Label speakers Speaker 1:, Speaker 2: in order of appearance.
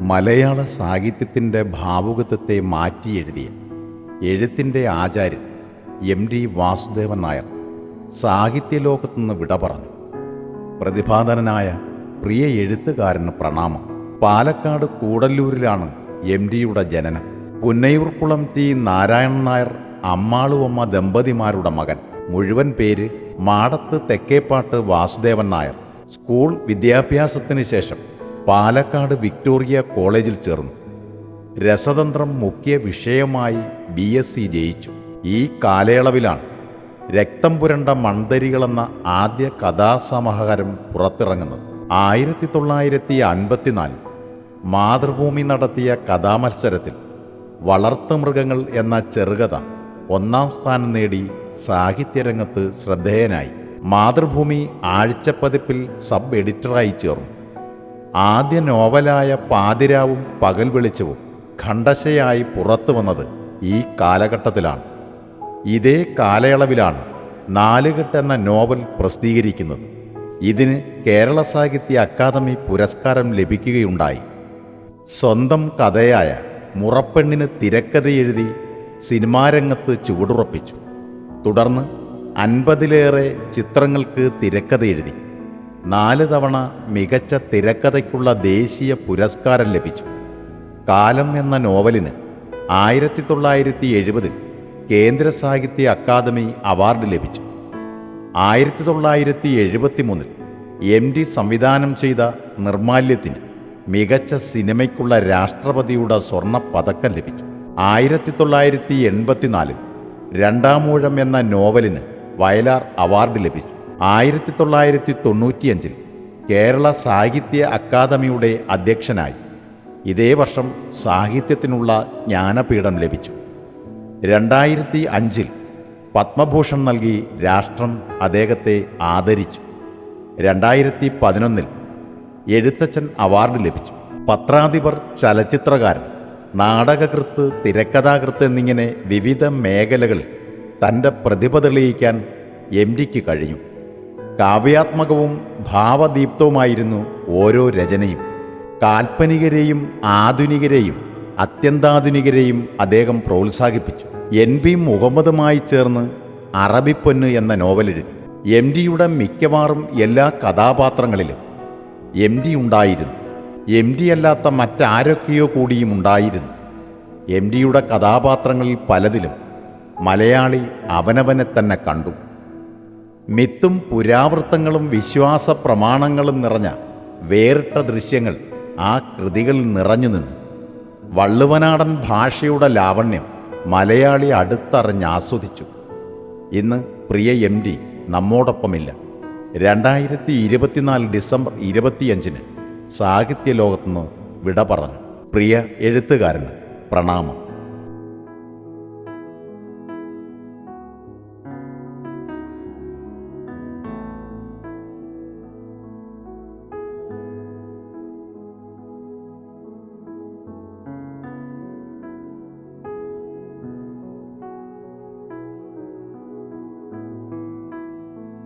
Speaker 1: മലയാള സാഹിത്യത്തിന്റെ ഭാവുകത്വത്തെ മാറ്റിയെഴുതിയ എഴുത്തിന്റെ ആചാര്യൻ എം ഡി വാസുദേവൻ നായർ സാഹിത്യലോകത്തുനിന്ന് വിട പറഞ്ഞു. പ്രതിഭാതനായ പ്രിയ എഴുത്തുകാരന് പ്രണാമം. പാലക്കാട് കൂടല്ലൂരിലാണ് എം ഡിയുടെ ജനനം. പുന്നയൂർക്കുളം ടി നാരായണൻ നായർ അമ്മാളുവമ്മ ദമ്പതിമാരുടെ മകൻ. മുഴുവൻ പേര് മാടത്ത് തെക്കേപ്പാട്ട് വാസുദേവൻ നായർ. സ്കൂൾ വിദ്യാഭ്യാസത്തിന് ശേഷം പാലക്കാട് വിക്ടോറിയ കോളേജിൽ ചേർന്നു. രസതന്ത്രം മുഖ്യ വിഷയമായി ബി എസ് സി ജയിച്ചു. ഈ കാലയളവിലാണ് രക്തം പുരണ്ട മൺതരികളെന്ന ആദ്യ കഥാസമാഹാരം പുറത്തിറങ്ങുന്നത്. ആയിരത്തി തൊള്ളായിരത്തി അൻപത്തിനാലിൽ മാതൃഭൂമി നടത്തിയ കഥാമത്സരത്തിൽ വളർത്തുമൃഗങ്ങൾ എന്ന ചെറുകഥ ഒന്നാം സ്ഥാനം നേടി സാഹിത്യരംഗത്ത് ശ്രദ്ധേയനായി. മാതൃഭൂമി ആഴ്ചപ്പതിപ്പിൽ സബ് എഡിറ്ററായി ചേർന്നു. ആദ്യ നോവലായ പാതിരാവും പകൽ വെളിച്ചവും ഖണ്ഡശയായി പുറത്തു വന്നത് ഈ കാലഘട്ടത്തിലാണ്. ഇതേ കാലയളവിലാണ് നാലുകെട്ട് എന്ന നോവൽ പ്രസിദ്ധീകരിക്കുന്നത്. ഇതിന് കേരള സാഹിത്യ അക്കാദമി പുരസ്കാരം ലഭിക്കുകയുണ്ടായി. സ്വന്തം കഥയായ മുറപ്പെണ്ണിന് തിരക്കഥയെഴുതി സിനിമാരംഗത്ത് ചുവടുറപ്പിച്ചു. തുടർന്ന് അൻപതിലേറെ ചിത്രങ്ങൾക്ക് തിരക്കഥ എഴുതി നാല് തവണ മികച്ച തിരക്കഥയ്ക്കുള്ള ദേശീയ പുരസ്കാരം ലഭിച്ചു. കാലം എന്ന നോവലിന് ആയിരത്തി തൊള്ളായിരത്തി എഴുപതിൽ കേന്ദ്ര സാഹിത്യ അക്കാദമി അവാർഡ് ലഭിച്ചു. ആയിരത്തി തൊള്ളായിരത്തി എഴുപത്തി മൂന്നിൽ എം ഡി സംവിധാനം ചെയ്ത നിർമാല്യത്തിന് മികച്ച സിനിമയ്ക്കുള്ള രാഷ്ട്രപതിയുടെ സ്വർണ പതക്കം ലഭിച്ചു. ആയിരത്തി തൊള്ളായിരത്തി എൺപത്തിനാലിൽ രണ്ടാമൂഴം എന്ന നോവലിന് വയലാർ അവാർഡ് ലഭിച്ചു. ആയിരത്തി തൊള്ളായിരത്തി തൊണ്ണൂറ്റിയഞ്ചിൽ കേരള സാഹിത്യ അക്കാദമിയുടെ അധ്യക്ഷനായി. ഇതേ വർഷം സാഹിത്യത്തിനുള്ള ജ്ഞാനപീഠം ലഭിച്ചു. രണ്ടായിരത്തി അഞ്ചിൽ പത്മഭൂഷൺ നൽകി രാഷ്ട്രം അദ്ദേഹത്തെ ആദരിച്ചു. രണ്ടായിരത്തി പതിനൊന്നിൽ എഴുത്തച്ഛൻ അവാർഡ് ലഭിച്ചു. പത്രാധിപർ ചലച്ചിത്രകാരൻ നാടകകൃത്ത് തിരക്കഥാകൃത്ത് എന്നിങ്ങനെ വിവിധ മേഖലകളിൽ തന്റെ പ്രതിഭ തെളിയിക്കാൻ എം ഡിക്ക് കഴിഞ്ഞു. കാവ്യാത്മകവും ഭാവദീപ്തവുമായിരുന്നു ഓരോ രചനയും. കാൽപ്പനികരെയും ആധുനികരെയും അത്യന്താധുനികരെയും അദ്ദേഹം പ്രോത്സാഹിപ്പിച്ചു. എൻ ബി മുഹമ്മദുമായി ചേർന്ന് അറബിപ്പൊന്ന് എന്ന നോവലെഴുതി എം ഡിയുടെ മിക്കവാറും എല്ലാ കഥാപാത്രങ്ങളിലും എം ഡി ഉണ്ടായിരുന്നു. എം ഡി അല്ലാത്ത മറ്റാരൊക്കെയോ കൂടിയും ഉണ്ടായിരുന്നു. എം ഡിയുടെ കഥാപാത്രങ്ങളിൽ പലതിലും മലയാളി അവനവനെ തന്നെ കണ്ടു. മിത്തും പുരാവൃത്തങ്ങളും വിശ്വാസ പ്രമാണങ്ങളും നിറഞ്ഞ വേറിട്ട ദൃശ്യങ്ങൾ ആ കൃതികളിൽ നിറഞ്ഞു നിന്നു. വള്ളുവനാടൻ ഭാഷയുടെ ലാവണ്യം മലയാളി അടുത്തറിഞ്ഞ് ആസ്വദിച്ചു. ഇന്ന് പ്രിയ എം ഡി നമ്മോടൊപ്പമില്ല. രണ്ടായിരത്തി ഇരുപത്തിനാല് ഡിസംബർ ഇരുപത്തിയഞ്ചിന് സാഹിത്യ ലോകത്തുനിന്ന് വിട പറഞ്ഞു. പ്രിയ എഴുത്തുകാരന് പ്രണാമം.